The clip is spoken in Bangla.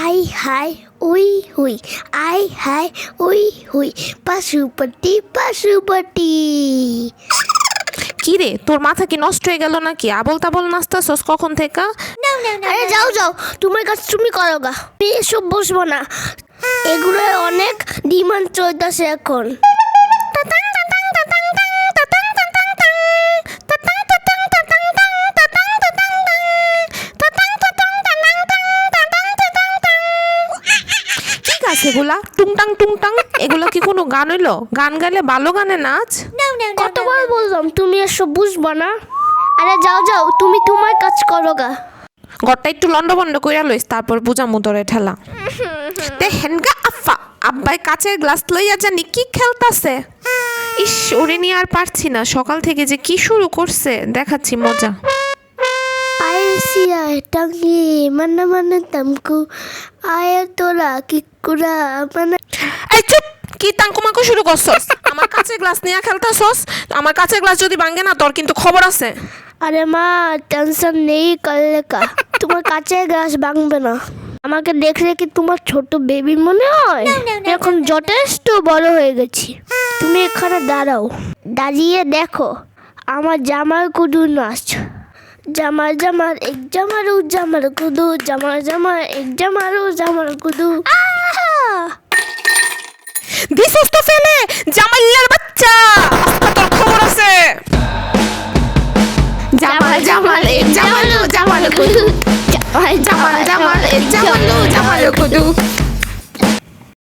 আই হাই উই হুই। আই হাই উই হুই। পাশুপতি পাশুপতি। কি রে তোর মাথা কি নষ্ট হয়ে গেল নাকি? আবল তাবল নাস্তা সস কখন থেকে আরে যাও যাও। তোমার কাছে তুমি করো গা। এসব বসবো না। এগুলো অনেক ডিমান্ড চলতেছে এখন। কি এগুলা টুংটাং টুংটাং? এগুলো কি কোনো গান হইল? গান গাইলে ভালো গানে নাচ? কতবার বললাম তুমি এসব বুঝব না? আরে যাও যাও তুমি তোমার কাজ করো গা। ঘরটা একটু লন্ডভন্ড কইরা লইস তারপর বুঝা মুদরে ঠেলা। দেখেন গা আফা আব্বাই কাচের গ্লাস লইয়া জানি কি খেলতাছে। ইস ওরে নিয়ে আর পারছি না সকাল থেকে যে কি শুরু করছে দেখাচ্ছি মজা। আইসিয়া টাঙ্গি মানে মানে তামকু আয় তোরা মানে এই চুপ! কি তাঙ্কুমাকু শুরু করছস? আমার কাছে গ্লাস নিয়ে খেলতাছস? আমার কাছে গ্লাস যদি ভাঙে না তোর কিন্তু খবর আছে। আরে মা টেনশন নেই তোমার কাছে গ্লাস ভাঙবে না। আমাকে দেখলে কি তোমার ছোট বেবি মনে হয়? এখন যথেষ্ট বড় হয়ে গেছি। তুমি এখানে দাঁড়াও। দাঁড়িয়ে দেখো আমার জামার কুদু নাচ। জামার জামার এক জামারু জামার কুদু জামার জামার এক জামারু জামার কুদু! দিছস তো ফেলে জামাইয়ার বাচ্চা। আজকে খবর আছে। জামাল জামাল এ জামালু, জামাল কুদু। জামাল জামাল জামাল এ জামালু, জামাল কুদু।